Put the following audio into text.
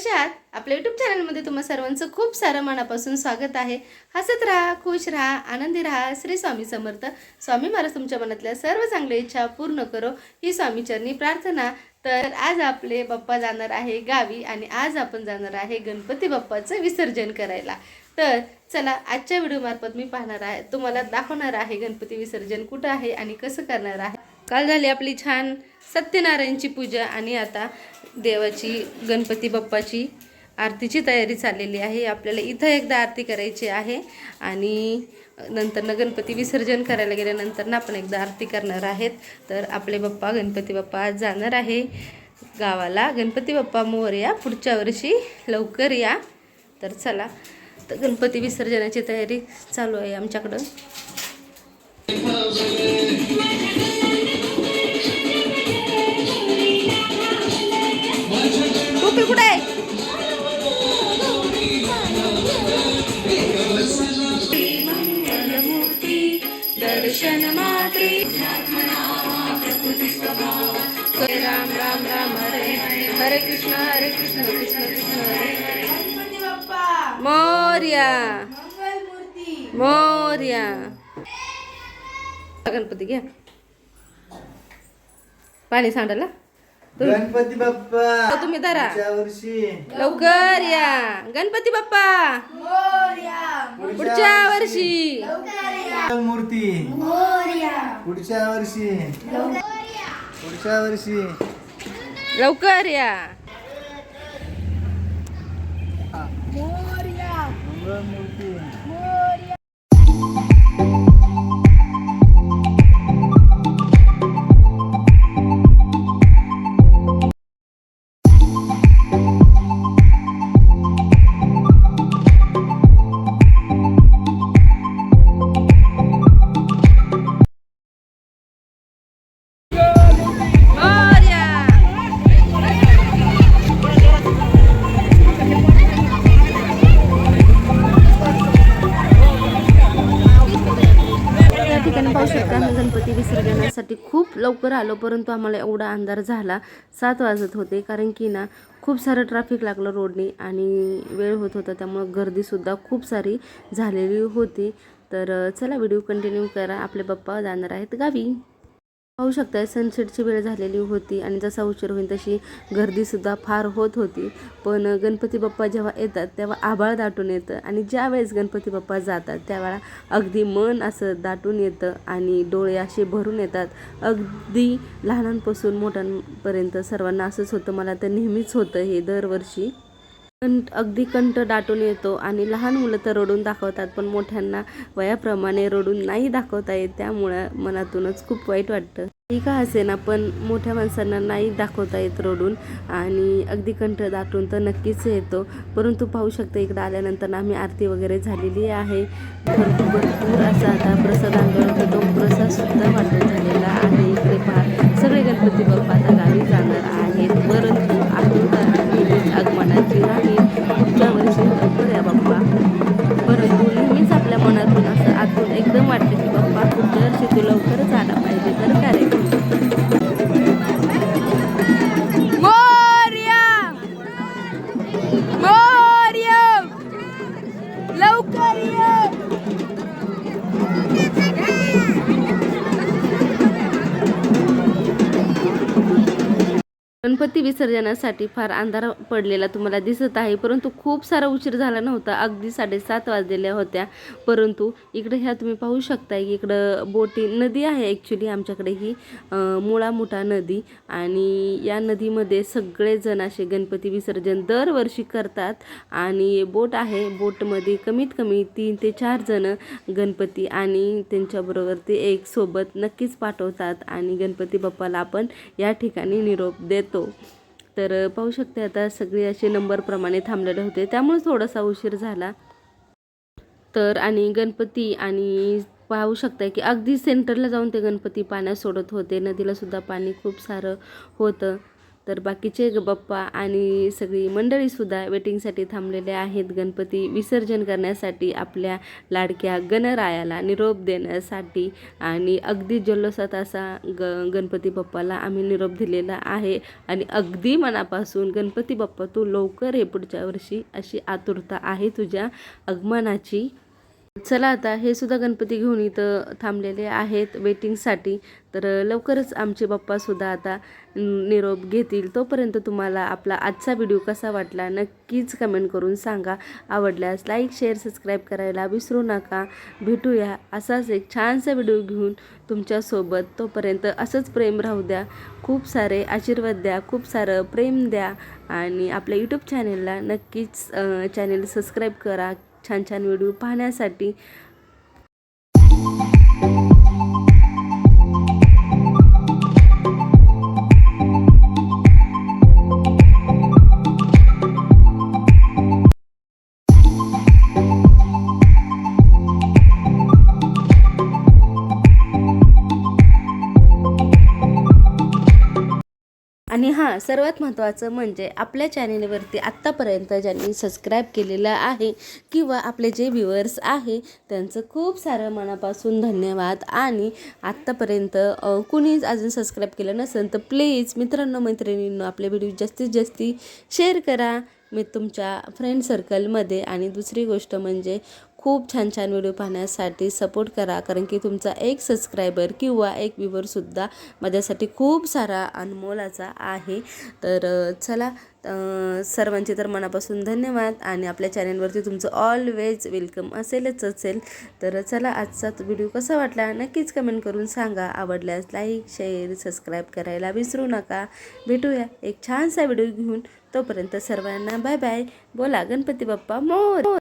कशा आहात आपल्या यूट्यूब चॅनलमध्ये तुम्हा सर्वांचं खूप सारं मनापासून स्वागत आहे. हसत राहा खुश राहा आनंदी राहा श्री स्वामी समर्थ. स्वामी महाराज तुमच्या मनातल्या सर्व चांगल्या इच्छा पूर्ण करो ही स्वामीचरणी प्रार्थना. तर आज आपले बाप्पा जाणार आहे गावी आणि आज आपण जाणार आहे गणपती बाप्पाचं विसर्जन करायला. तर चला आजच्या व्हिडिओमार्फत मी पाहणार आहे तुम्हाला दाखवणार आहे गणपती विसर्जन कुठं आहे आणि कसं करणार आहे. काल झाली आपली छान सत्यनारायणची पूजा आणि आता देवाची गणपती बाप्पाची आरतीची तयारी चाललेली आहे. आपल्याला इथं एकदा आरती करायची आहे आणि नंतरनं गणपती विसर्जन करायला गेल्यानंतर ना आपण एकदा आरती करणार आहेत. तर आपले बाप्पा गणपती बाप्पा आज जाणार आहे. गावाला गणपती बाप्पा मोरया पुढच्या वर्षी लवकर या. तर चला तर गणपती विसर्जनाची तयारी चालू आहे आमच्याकडं. हरे कृष्ण हरे कृष्ण कृष्ण कृष्ण हरे हरे मोर्या। मोर्या। गणपती घ्या. पाणी सांडायला. गणपती बाप्पा! तुम्ही धरा. वर्षी. लवकर या. गणपती बाप्पा! पुढच्या वर्षी. मूर्ती पुढच्या वर्षी. पुढच्या वर्षी. लवकर या. विसर्जनासाठी खूप लवकर आलो परंतु आम्हाला एवढा अंधार झाला. सात वाजत होते कारण की ना खूप सारं ट्रॅफिक लागलं रोडने आणि वेळ होत होता त्यामुळं गर्दीसुद्धा खूप सारी झालेली होती. तर चला व्हिडिओ कंटिन्यू करा. आपले पप्पा जाणार आहेत गावी. पाहू शकता सनसेटची वेळ झालेली होती आणि जसा उशीर होईल तशी गर्दीसुद्धा फार होत होती. पण गणपती बाप्पा जेव्हा येतात तेव्हा आभाळ दाटून येतं आणि ज्या वेळेस गणपती बाप्पा जातात त्यावेळा अगदी मन असं दाटून येतं आणि डोळे असे भरून येतात. अगदी लहानांपासून मोठ्यांपर्यंत सर्वांना असंच होतं. मला तर नेहमीच होतं हे दरवर्षी. कंट अगदी कंठ दाटून येतो आणि लहान मुलं तर रडून दाखवतात पण मोठ्यांना वयाप्रमाणे रडून नाही दाखवता येत त्यामुळं मनातूनच खूप वाईट वाटतं. ठीक आहे ना पण मोठ्या माणसांना नाही दाखवता येत रडून आणि अगदी कंठ दाटून तर नक्कीच येतो. परंतु पाहू शकतो इकडं आल्यानंतर आम्ही आरती वगैरे झालेली आहे. भरपूर भरपूर असा आता प्रसाद आंदोलन तो प्रसाद सुद्धा वाटून झालेला आहे. इकडे पहा सगळे गणपती बाप्पा आता गावी जाणार गणपती विसर्जनासाठी फार अंधार पडलेला तुम्हाला दिसत आहे परंतु खूप सारा उशीर झाला नव्हता. अगदी साडेसात वाजलेल्या होत्या. परंतु इकडे ह्या तुम्ही पाहू शकता की इकडं बोटी नदी आहे ॲक्च्युली आमच्याकडे ही अं, मुळा मोठा नदी. आणि या नदीमध्ये सगळेजण असे गणपती विसर्जन दरवर्षी करतात. आणि बोट आहे. बोटमध्ये कमीत कमी तीन ते चार जण गणपती आणि त्यांच्याबरोबर ते एक सोबत नक्कीच पाठवतात. आणि गणपती बाप्पाला आपण या ठिकाणी निरोप देत. तर पाहू शकते आता सगळे असे नंबरप्रमाणे थांबलेले होते. त्यामुळे थोडासा उशीर झाला. तर आणि गणपती आणि पाहू शकता की अगदी सेंटरला जाऊन ते गणपती पाण्यात सोडत होते. नदीला सुद्धा पाणी खूप सारं होतं. तर बाकीचे ग- बाप्पा आणि सगळी मंडळीसुद्धा वेटिंगसाठी थांबलेले आहेत. गणपती विसर्जन करण्यासाठी आपल्या लाडक्या गणरायाला निरोप देण्यासाठी आणि अगदी जल्लोषात असा ग गणपती बाप्पाला आम्ही निरोप दिलेला आहे. आणि अगदी मनापासून गणपती बाप्पा तू लवकर हे पुढच्या वर्षी अशी आतुरता आहे तुझ्या आगमनाची चला आता हे सुद्धा गणपती घेऊन इथं थांबलेले आहेत वेटिंगसाठी तर लवकरच आमचे बाप्पासुद्धा आता निरोप घेतील. तोपर्यंत तुम्हाला आपला आजचा व्हिडिओ कसा वाटला नक्कीच कमेंट करून सांगा. आवडल्यास लाईक शेअर सबस्क्राईब करायला विसरू नका. भेटूया असाच एक छानसा व्हिडिओ घेऊन तुमच्यासोबत. तोपर्यंत असंच प्रेम राहू द्या. खूप सारे आशीर्वाद द्या खूप सारं प्रेम द्या. आणि आपल्या यूट्यूब चॅनेलला नक्कीच चॅनेल सबस्क्राईब करा. छान छान व्हिडिओ पाहण्यासाठी हां सर्वात महत्त्वाचं म्हणजे आपल्या चॅनेलवरती आत्तापर्यंत ज्यांनी सबस्क्राईब केलेलं आहे किंवा आपले जे व्ह्युअर्स आहे त्यांचं खूप सारं मनापासून धन्यवाद. आणि आत्तापर्यंत कुणीच अजून सबस्क्राईब केलं नसेल तर प्लीज मित्रांनो मैत्रिणींनो आपले व्हिडिओ जास्तीत जास्त शेअर करा. मी तुमच्या फ्रेंड सर्कलमध्ये आणि दुसरी गोष्ट म्हणजे खूप छान छान व्हिडिओ पाहण्यासाठी सपोर्ट करा. कारण की तुमचा एक सबस्क्रायबर किंवा एक व्ह्यूवरसुद्धा माझ्यासाठी खूप सारा अनमोलाचा आहे. तर चला सर्वांचे तर मनापासून धन्यवाद आणि आपल्या चॅनलवरती तुमचं ऑलवेज वेलकम असेलच असेल. तर चला आजचा व्हिडिओ कसा वाटला? नक्कीच कमेंट करून सांगा. आवडल्यास लाईक शेअर सबस्क्राईब करायला विसरू नका. भेटूया एक छानसा व्हिडिओ घेऊन. तोपर्यंत सर्वांना बाय बाय. बोला गणपती बाप्पा मोर.